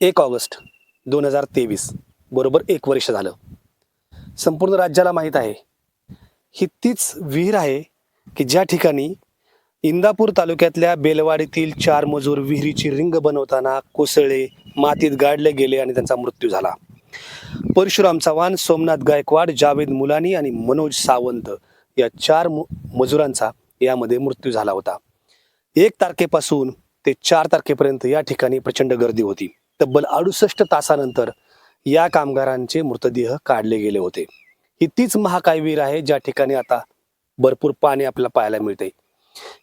एक ऑगस्ट दोन हजार तेवीस बरोबर एक वर्ष झालं. संपूर्ण राज्याला माहीत आहे. ही तीच विहीर आहे की ज्या ठिकाणी इंदापूर तालुक्यातल्या बेलवाडीतील चार मजूर विहिरीची रिंग बनवताना कोसळले मातीत गाडले गेले आणि त्यांचा मृत्यू झाला. परशुराम चव्हाण सोमनाथ गायकवाड जावेद मुलानी आणि मनोज सावंत या चार मु- मजुरांचा यामध्ये मृत्यू झाला होता. एक तारखेपासून ते चार तारखेपर्यंत या ठिकाणी प्रचंड गर्दी होती. तब्बल अडुसष्ट तासानंतर या कामगारांचे मृतदेह काढले गेले होते. ही तीच महाकाय विहीर आहे ज्या ठिकाणी आता भरपूर पाणी आपल्याला पाहायला मिळते.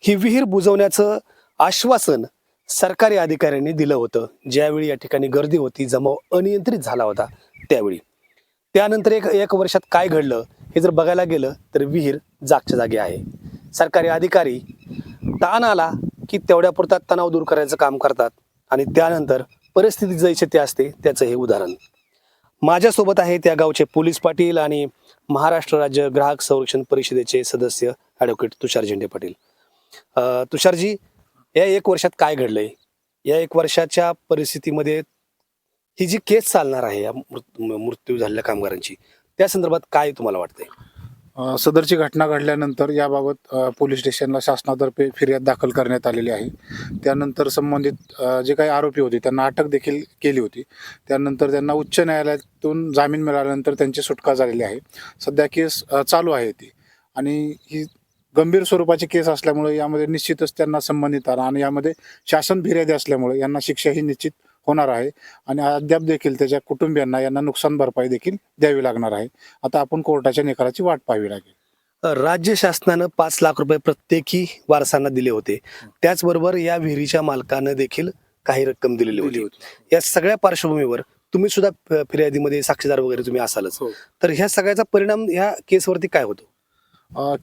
ही विहीर बुजवण्याचं आश्वासन सरकारी अधिकाऱ्यांनी दिलं होतं. ज्यावेळी या ठिकाणी गर्दी होती जमाव अनियंत्रित झाला होता त्यावेळी. त्यानंतर एक एक वर्षात काय घडलं हे जर बघायला गेलं तर विहीर जागच्या जागी आहे. सरकारी अधिकारी ताण आला की तेवढ्यापुरता तणाव दूर करायचं काम करतात आणि त्यानंतर परिस्थिती जैसे ते असते त्याचं हे उदाहरण. माझ्यासोबत आहे त्या गावचे पोलीस पाटील आणि महाराष्ट्र राज्य ग्राहक संरक्षण परिषदेचे सदस्य ॲडव्होकेट तुषार झेंडे पाटील. तुषारजी या एक वर्षात काय घडलंय? या एक वर्षाच्या परिस्थितीमध्ये ही जी केस चालणार आहे या मृत्यू झालेल्या कामगारांची त्या संदर्भात काय तुम्हाला वाटतंय? सदरची घटना घडल्यानंतर याबाबत पोलीस स्टेशनला शासनातर्फे फिर्याद दाखल करण्यात आलेली आहे. त्यानंतर संबंधित जे काही आरोपी होते त्यांना अटक देखील केली होती. त्यानंतर त्यांना उच्च न्यायालयातून जामीन मिळाल्यानंतर त्यांची सुटका झालेली आहे. सध्या केस चालू आहे ती. आणि ही गंभीर स्वरूपाची केस असल्यामुळे यामध्ये निश्चितच त्यांना संबंधित आला आणि यामध्ये शासन फिर्यादी असल्यामुळे यांना शिक्षा ही निश्चित होणार आहे. आणि अद्याप देखील त्याच्या कुटुंबियांना यांना नुकसान भरपाई देखील द्यावी लागणार आहे. आता आपण कोर्टाच्या निकालाची वाट पाहावी लागेल. राज्य शासनानं पाच लाख रुपये प्रत्येकी वारसांना दिले होते. त्याचबरोबर या विहिरीच्या मालकानं देखील काही रक्कम दिलेली होती. या सगळ्या पार्श्वभूमीवर तुम्ही सुद्धा फिर्यादीमध्ये साक्षीदार वगैरे तुम्ही असालच. हो. तर ह्या सगळ्याचा परिणाम ह्या केसवरती काय होतो?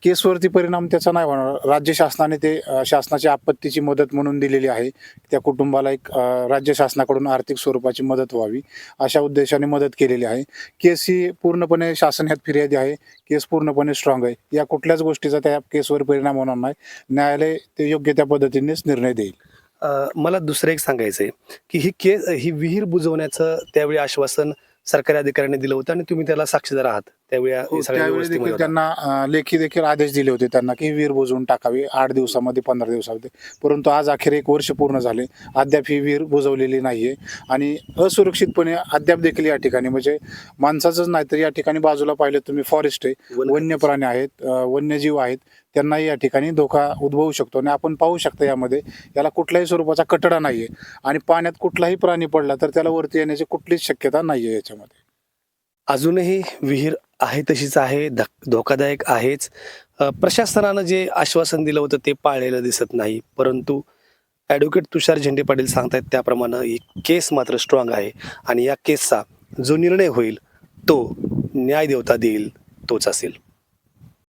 केसवरती परिणाम त्याचा नाही होणार. राज्य शासनाने ते शासनाच्या शासनाची आपत्तीची मदत म्हणून दिलेली आहे. त्या कुटुंबाला एक राज्य शासनाकडून आर्थिक स्वरूपाची मदत व्हावी अशा उद्देशाने मदत केलेली आहे. केस ही पूर्णपणे शासन ह्यात फिर्यादी आहे. केस पूर्णपणे स्ट्रॉंग आहे. या कुठल्याच गोष्टीचा त्या केसवर परिणाम होणार नाही. न्यायालय ते योग्य त्या पद्धतीनेच निर्णय देईल. मला दुसरं एक सांगायचंय की ही केस ही विहीर बुजवण्याचं त्यावेळी आश्वासन सरकारी अधिकाऱ्यांनी दिलं होतं आणि तुम्ही त्याला साक्षीदार आहात. त्यावेळी या सगळ्या हो, त्यावेळी व्यवस्थेमध्ये देखील होता. त्यांना अ, लेखी देखील आदेश दिले होते त्यांना की विहीर बुजवून टाकावी. आठ दिवसामध्ये पंधरा दिवसामध्ये. परंतु आज अखेर एक वर्ष पूर्ण झाले. अद्याप ही विहीर बुजवलेली नाहीये. आणि असुरक्षितपणे अद्याप देखील या ठिकाणी म्हणजे माणसाचंच नाही तर या ठिकाणी बाजूला पाहिलं तुम्ही फॉरेस्ट आहे. वन- वन्य प्राणी आहेत अ, वन्यजीव आहेत. त्यांनाही या ठिकाणी धोका उद्भवू शकतो. आणि आपण पाहू शकता यामध्ये याला कुठल्याही स्वरूपाचा कटडा नाहीये. आणि पाण्यात कुठलाही प्राणी पडला तर त्याला वरती येण्याची कुठलीच शक्यता नाहीये याच्यामध्ये. अजूनही विहीर आहे तशीच आहे धक- धोकादायक आहेच. अ, प्रशासनानं जे आश्वासन दिलं होतं ते पाळलेलं दिसत नाही. परंतु ॲडव्होकेट तुषार झेंडे पाटील सांगतायत त्याप्रमाणे ही केस मात्र स्ट्रॉंग आहे आणि या केसचा जो निर्णय होईल तो न्याय देवता देईल तोच असेल.